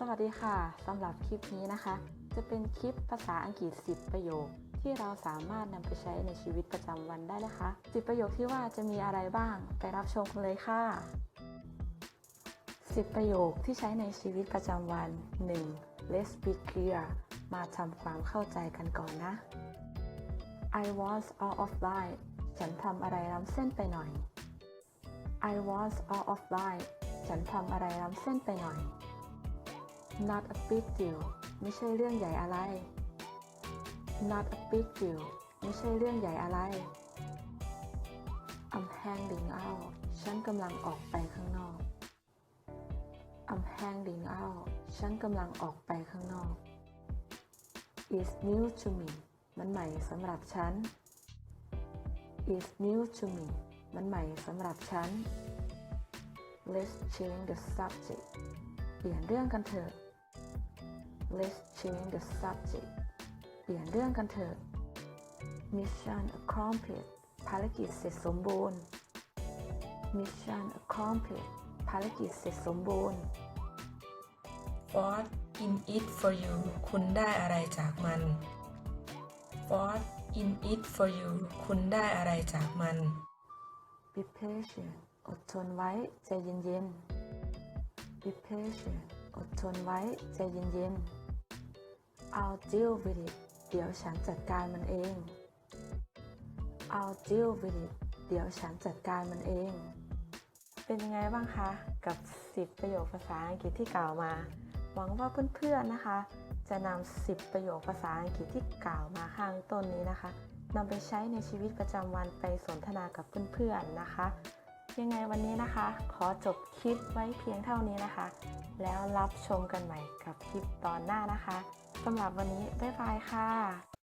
สวัสดีค่ะสำหรับคลิปนี้นะคะ จะเป็นคลิปภาษาอังกฤษ 10 ประโยค ที่เราสามารถนำไปใช้ในชีวิตประจำวันได้นะคะ 10 ประโยคที่ว่าจะมีอะไรบ้าง ไปรับชมกันเลยค่ะ 10 ประโยคที่ใช้ในชีวิตประจำวัน 1. Let's be clear มาทำความเข้าใจกันก่อนนะ I was out of line ฉันทำอะไรล้ำเส้นไปหน่อย I was out of line ฉันทำอะไรล้ำเส้นไปหน่อย not a big deal ไม่ใช่เรื่องใหญ่อะไร not a big deal ไม่ใช่เรื่องใหญ่อะไร I'm hanging out ฉันกำลังออกไปข้างนอก I'm hanging out ฉันกำลังออกไปข้างนอก It's new to me มันใหม่สำหรับฉัน It's new to me มันใหม่สำหรับฉัน Let's change the subject เปลี่ยนเรื่องกันเถอะ Let's change the subject เปลี่ยนเรื่องกันเถอะ Mission accomplished ภารกิจเสร็จสมบูรณ์ Mission accomplished ภารกิจเสร็จสมบูรณ์ What in it for you คุณได้อะไรจากมัน What in it for you คุณได้อะไรจากมัน Be patient อดทนไว้ใจเย็นๆ Be patient อดทนไว้ใจเย็นๆ I'll deal with it เดี๋ยวฉันจัดการมันเอง I'll deal with it เดี๋ยวฉันจัดการมันเอง เป็นยังไงบ้างคะ กับ 10 ประโยคภาษาอังกฤษที่กล่าวมา หวังว่าเพื่อนๆนะคะ จะนำ 10 ประโยคภาษาอังกฤษที่กล่าวมาข้างต้นนี้นะคะนำไปใช้ในชีวิตประจำวันไปสนทนากับเพื่อนๆนะคะ ยังไงวันนี้นะคะ ขอจบคลิปไว้เพียงเท่านี้นะคะ แล้วรับชมกันใหม่กับคลิปตอนหน้านะคะสำหรับวันนี้บ๊ายบายค่ะ